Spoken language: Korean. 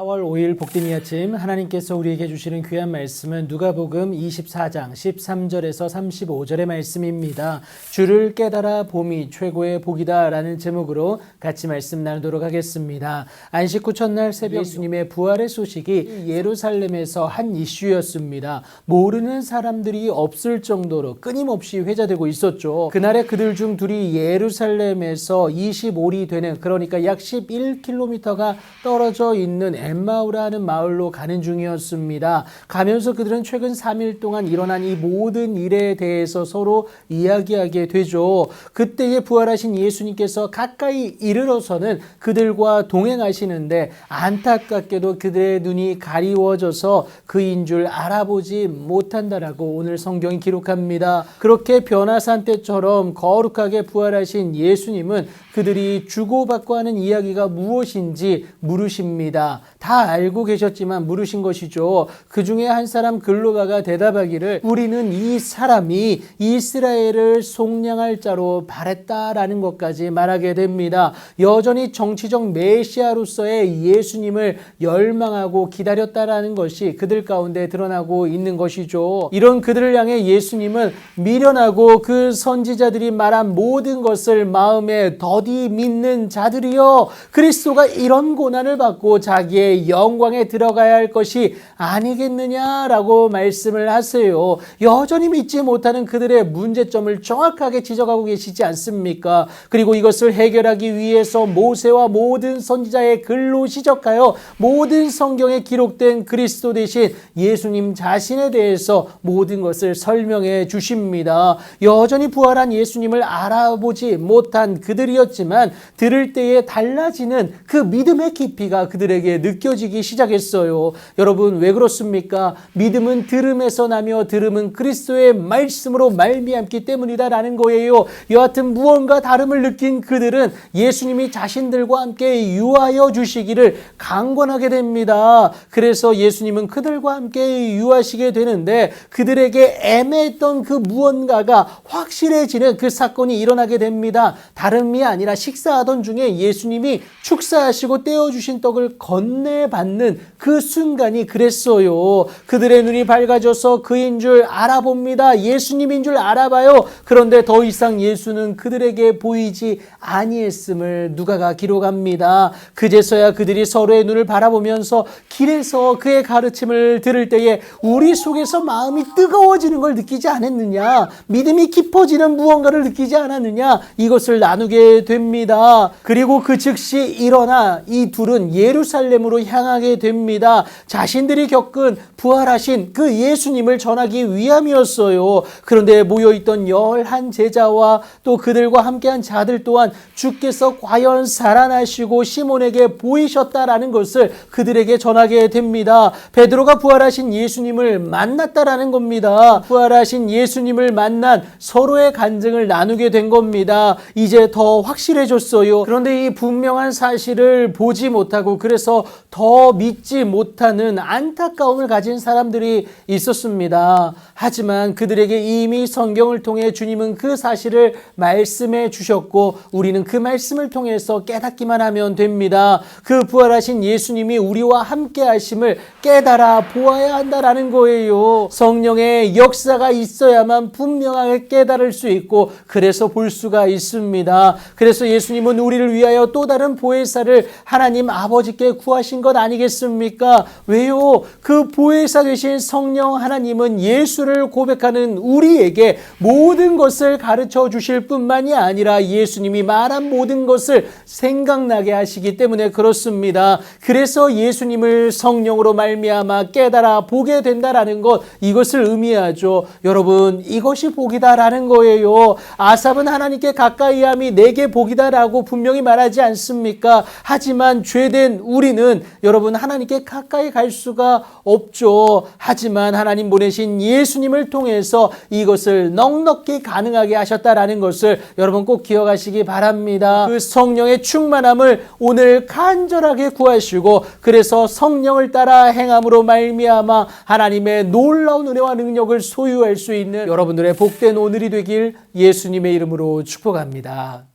4월 5일 복된 이 아침 하나님께서 우리에게 주시는 귀한 말씀은 누가복음 24장 13절에서 35절의 말씀입니다. 주를 깨달아 봄이 최고의 복이다라는 제목으로 같이 말씀 나누도록 하겠습니다. 안식 후 첫날 새벽 예수님의 부활의 소식이 예루살렘에서 한 이슈였습니다. 모르는 사람들이 없을 정도로 끊임없이 회자되고 있었죠. 그날에 그들 중 둘이 예루살렘에서 25리 되는 그러니까 약 11km가 떨어져 있는 엠마우라는 마을로 가는 중이었습니다. 가면서 그들은 최근 3일 동안 일어난 이 모든 일에 대해서 서로 이야기하게 되죠. 그때에 부활하신 예수님께서 가까이 이르러서는 그들과 동행하시는데 안타깝게도 그들의 눈이 가리워져서 그인 줄 알아보지 못한다라고 오늘 성경이 기록합니다. 그렇게 변화산 때처럼 거룩하게 부활하신 예수님은 그들이 주고받고 하는 이야기가 무엇인지 물으십니다. 다 알고 계셨지만 물으신 것이죠. 그 중에 한 사람 글로바가 대답하기를 우리는 이 사람이 이스라엘을 속량할 자로 바랬다라는 것까지 말하게 됩니다. 여전히 정치적 메시아로서의 예수님을 열망하고 기다렸다라는 것이 그들 가운데 드러나고 있는 것이죠. 이런 그들을 향해 예수님은 미련하고 그 선지자들이 말한 모든 것을 마음에 더디 믿는 자들이여 그리스도가 이런 고난을 받고 자기의 영광에 들어가야 할 것이 아니겠느냐라고 말씀을 하세요. 여전히 믿지 못하는 그들의 문제점을 정확하게 지적하고 계시지 않습니까? 그리고 이것을 해결하기 위해서 모세와 모든 선지자의 글로 시적하여 모든 성경에 기록된 그리스도 대신 예수님 자신에 대해서 모든 것을 설명해 주십니다. 여전히 부활한 예수님을 알아보지 못한 그들이었지만 들을 때에 달라지는 그 믿음의 깊이가 그들에게 느껴 지기 시작했어요. 여러분 왜 그렇습니까? 믿음은 들음에서 나며 들음은 그리스도의 말씀으로 말미암기 때문이다라는 거예요. 여하튼 무언가 다름을 느낀 그들은 예수님이 자신들과 함께 유하여 주시기를 강권하게 됩니다. 그래서 예수님은 그들과 함께 유하시게 되는데 그들에게 애매했던 그 무언가가 확실해지는 그 사건이 일어나게 됩니다. 다름이 아니라 식사하던 중에 예수님이 축사하시고 떼어주신 떡을 건네 받는 그 순간이 그랬어요. 그들의 눈이 밝아져서 그인 줄 알아봅니다. 예수님인 줄 알아봐요. 그런데 더 이상 예수는 그들에게 보이지 아니했음을 누가가 기록합니다. 그제서야 그들이 서로의 눈을 바라보면서 길에서 그의 가르침을 들을 때에 우리 속에서 마음이 뜨거워지는 걸 느끼지 않았느냐? 믿음이 깊어지는 무언가를 느끼지 않았느냐? 이것을 나누게 됩니다. 그리고 그 즉시 일어나 이 둘은 예루살렘으로 향하게 됩니다. 자신들이 겪은 부활하신 그 예수님을 전하기 위함이었어요. 그런데 모여있던 열한 제자와 또 그들과 함께한 자들 또한 주께서 과연 살아나시고 시몬에게 보이셨다라는 것을 그들에게 전하게 됩니다. 베드로가 부활하신 예수님을 만났다라는 겁니다. 부활하신 예수님을 만난 서로의 간증을 나누게 된 겁니다. 이제 더 확실해졌어요. 그런데 이 분명한 사실을 보지 못하고 그래서 더 믿지 못하는 안타까움을 가진 사람들이 있었습니다. 하지만 그들에게 이미 성경을 통해 주님은 그 사실을 말씀해 주셨고 우리는 그 말씀을 통해서 깨닫기만 하면 됩니다. 그 부활하신 예수님이 우리와 함께 하심을 깨달아 보아야 한다라는 거예요. 성령의 역사가 있어야만 분명하게 깨달을 수 있고 그래서 볼 수가 있습니다. 그래서 예수님은 우리를 위하여 또 다른 보혜사를 하나님 아버지께 구 하신 것 아니겠습니까? 왜요? 그 보혜사 되신 성령 하나님은 예수를 고백하는 우리에게 모든 것을 가르쳐 주실 뿐만이 아니라 예수님이 말한 모든 것을 생각나게 하시기 때문에 그렇습니다. 그래서 예수님을 성령으로 말미암아 깨달아 보게 된다라는 것 이것을 의미하죠. 여러분 이것이 복이다라는 거예요. 아삽은 하나님께 가까이함이 내게 복이다라고 분명히 말하지 않습니까? 하지만 죄된 우리는 여러분 하나님께 가까이 갈 수가 없죠. 하지만 하나님 보내신 예수님을 통해서 이것을 넉넉히 가능하게 하셨다라는 것을 여러분 꼭 기억하시기 바랍니다. 그 성령의 충만함을 오늘 간절하게 구하시고 그래서 성령을 따라 행함으로 말미암아 하나님의 놀라운 은혜와 능력을 소유할 수 있는 여러분들의 복된 오늘이 되길 예수님의 이름으로 축복합니다.